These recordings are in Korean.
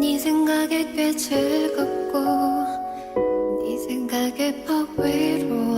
네 생각에 꽤 즐겁고 네 생각에 더 외로워.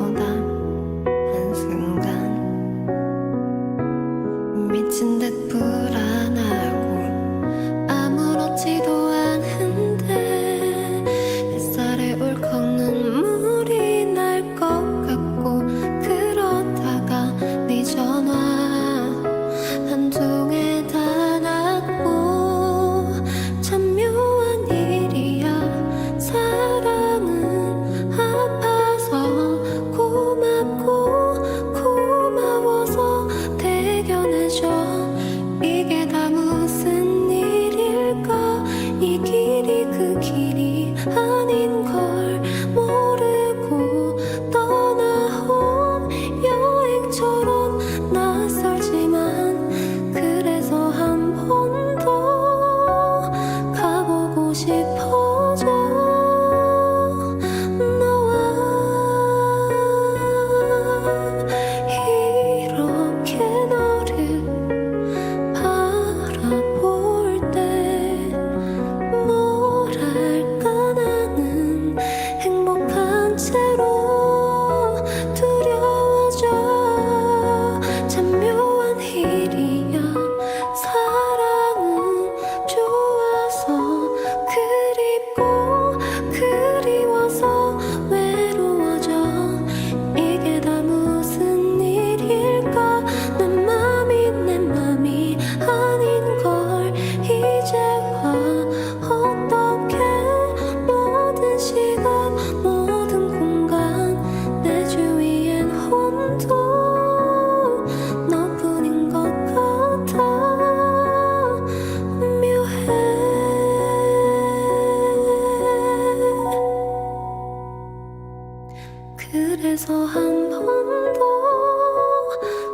그래서 한 번도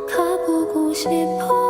가보고 싶어